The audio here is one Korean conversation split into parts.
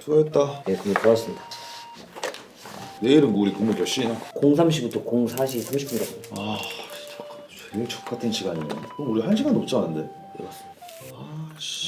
수고했다. 네, 근데 좋았습니다. 내일은 우리 근무 몇 시냐? 03시부터 04시 30분 까지. 아, 제일 적 같은 시간이네. 그럼 우리 한 시간 넘지 않은데? 네, 맞습니다. 아 씨.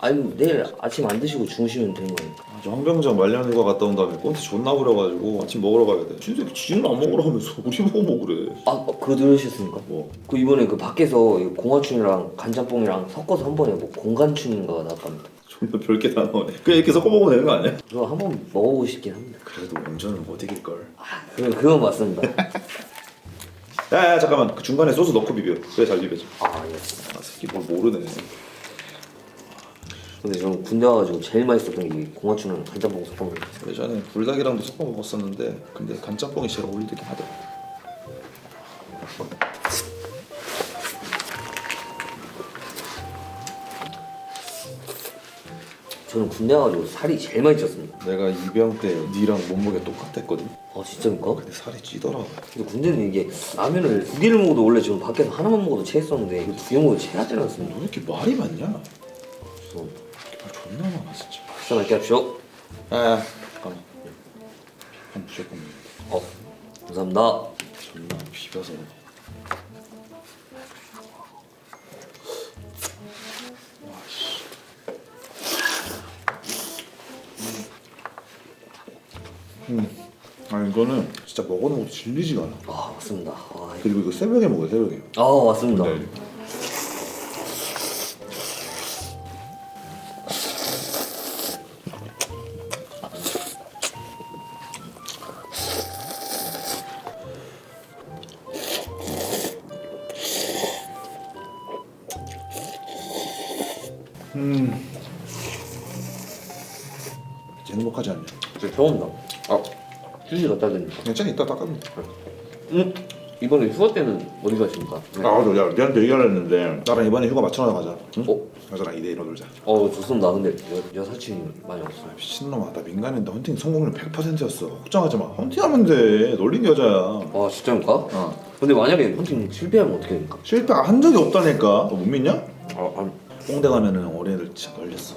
아니 내일 아침 안 드시고 주무시면 되는 거니까. 아, 저 황병장 말년휴가 갔다 온 다음에 꼰대 존나 부려가지고 아침 먹으러 가야 돼. 진짜 지는 안 먹으러 하면서 우리 보고 먹으래. 아 그거 들으셨습니까? 뭐? 그 이번에 그 밖에서 이 공화춘이랑 간짬뽕이랑 섞어서 한 번에 뭐 공간춘인가가 나왔답니다. 존나 별게 다 나오네. 그냥 이렇게 섞어 먹으면 되는 거 아니야? 그거 한 번 먹어보고 싶긴 합니다. 그래도 원전은 못 이길 걸. 아 그건 그건 맞습니다. 야야 잠깐만 그 중간에 소스 넣고 비벼. 그래 잘 비벼져. 아 예. 아 새끼 뭘 모르네. 근데 저는 군대 와가지고 제일 맛있었던 게 공화춘이랑 간짬뽕 거. 예전에 불닭이랑도 섞어 먹었었는데 근데 간짬뽕이 제일 어울리긴 하더라. 저는 군대 와가지고 살이 제일 많이 쪘습니다. 내가 이병 때 니랑 몸무게 똑같았거든. 아 진짜입니까? 근데 살이 찌더라. 근데 군대는 이게 라면을 두 개를 먹어도 원래 지금 밖에서 하나만 먹어도 체했었는데 이거 두 개 먹어도 체하지 않았습니다. 왜 이렇게 말이 많냐? 많아 진짜. 식사할게 합시오. 야야 잠깐만. 한 무조건. 어 감사합니다. 존나 비벼서 먹어. 음. 아니 이거는 진짜 먹어도 먹어도 질리지가 않아. 아 맞습니다. 아, 이- 그리고 이거 새벽에 먹어요 새벽에. 아 맞습니다. 네. 이 제 행복하지 않냐? 저 병원다. 아 휴지 갖다 드립니다. 괜찮아 이따 닦으면 음 이번에 휴가 때는 어디 가십니까? 아 맞아 야 니한테 얘기하려 했는데 나랑 이번에 휴가 맞춰 나가자 응? 어? 가자랑 2대1로 놀자 어 좋습니다. 근데 여, 여사친이 많이 없어요. 미친놈아 나 민간인데 헌팅 성공률 100%였어 걱정하지 마 헌팅하면 돼 놀린 여자야 아 진짜입니까? 어. 근데 만약에 헌팅 실패하면 어떻게 됩니까? 실패 한 적이 없다니까 너 못 믿냐? 아, 아니 홍대 가면은 어린애들 진짜 널렸어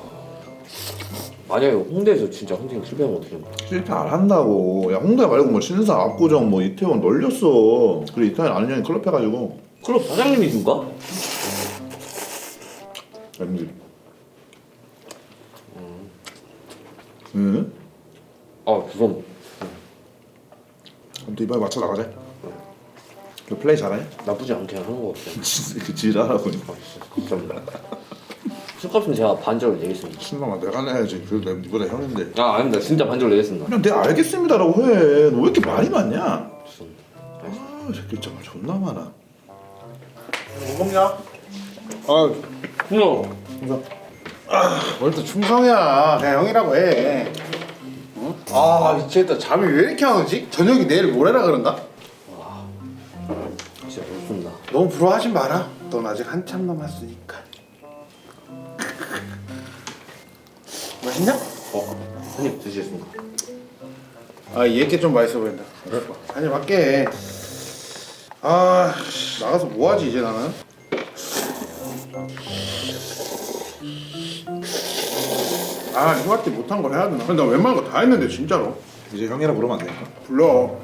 만약에 홍대에서 진짜 헌팅 실패하면 어떻게 됩니까? 실패 안 한다고 야 홍대 말고 뭐 신사 압구정 뭐 이태원 널렸어 그래 이태원 아는 형이 클럽 해가지고 클럽 사장님이신가? 웬일 응? 아 죄송. 아무튼 이번에 맞춰 나가자 너 플레이 잘하냐? 나쁘지 않게 하는 것 같아요. 진짜 그 지랄하고 아 진짜 감사합니다. 술값은 제가 반절로 내겠습니다. 신놈아 내가 내야지 그래도 내가 니보다 형인데 아 아닙니다. 진짜 반절로 내겠습니다. 그냥 내가 알겠습니다라고 해 너 왜 이렇게 말이 많냐? 죄송합니다. 아 새끼 정말 존나 많아 뭐 먹냐? 아, 형. 뭘또 충성이야. 그냥 형이라고 해. 어? 아, 미치겠다. 잠이 왜 이렇게 안 오지? 저녁이 내일 모레라 그런가? 진짜 좋습니다. 너무 부러워하지 마라. 넌 아직 한참 남았으니까. 맛있냐? 어, 한입 드시겠습니까? 아, 얘께 좀 맛있어 보인다. 한입 할게. 아, 씨, 나가서 뭐 하지 이제 나는? 아, 휴가 때 못한 걸 해야 되나? 근데 나 웬만한 거 다 했는데 진짜로. 이제 형이라 부르면 안 되니까 불러.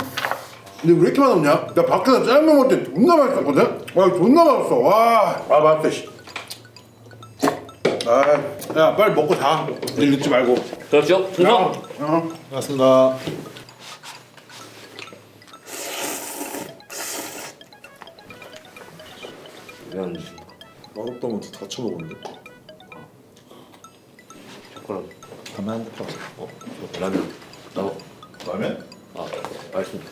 근데 왜 이렇게 맛없냐? 나 밖에서 짜장면 먹을 때 존나 맛있었거든? 와 존나 맛없어 와. 아 맛있다 씨. 아, 야 빨리 먹고 자. 일 늦지 말고. 그렇죠. 충성. 어. 고맙습니다 왜안 드십니까? 맛없다 면다 쳐먹었는데 젓가락. 가만 한대 펴 어, 라면. 어, 라면? 아, 맛있습니다.